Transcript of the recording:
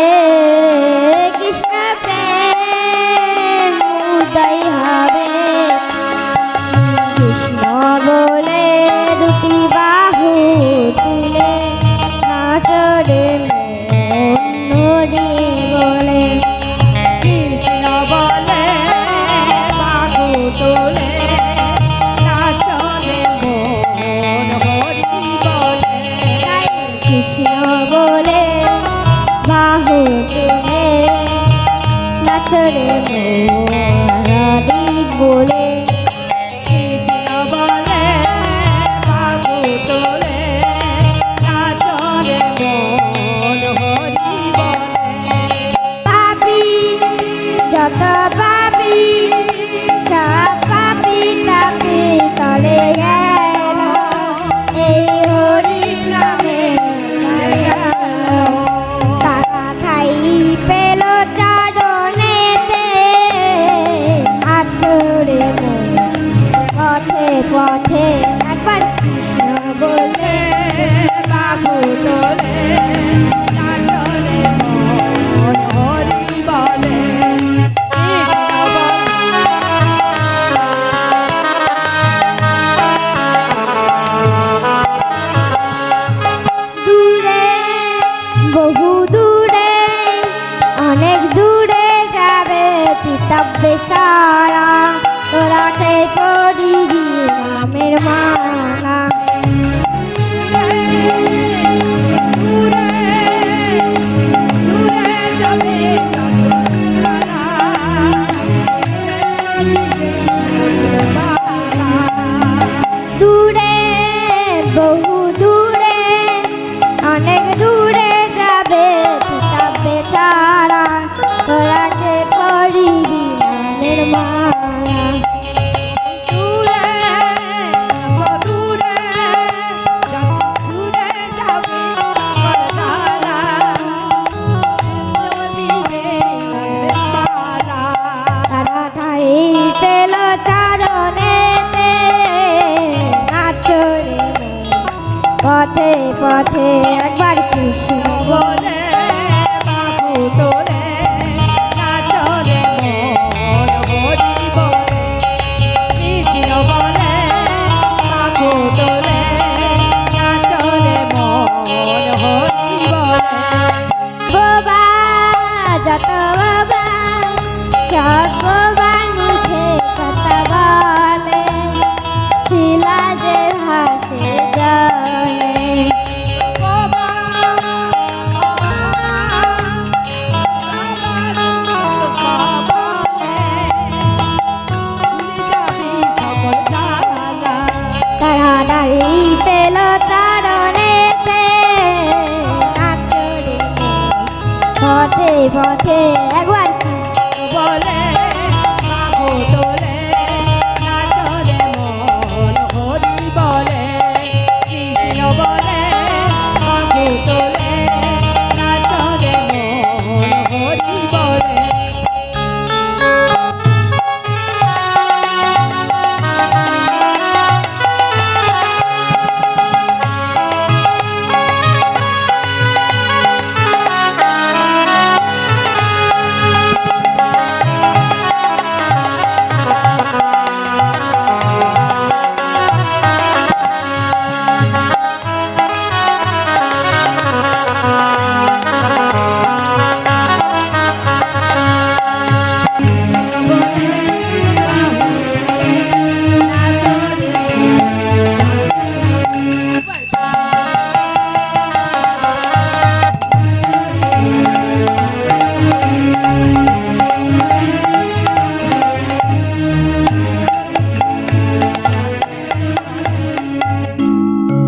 রে ಚಲೋ ನಾಡಿ ಬೋಲ echar. কাঠে শাড়ি পেল চারণেতে নাচরে পথে পথে একবার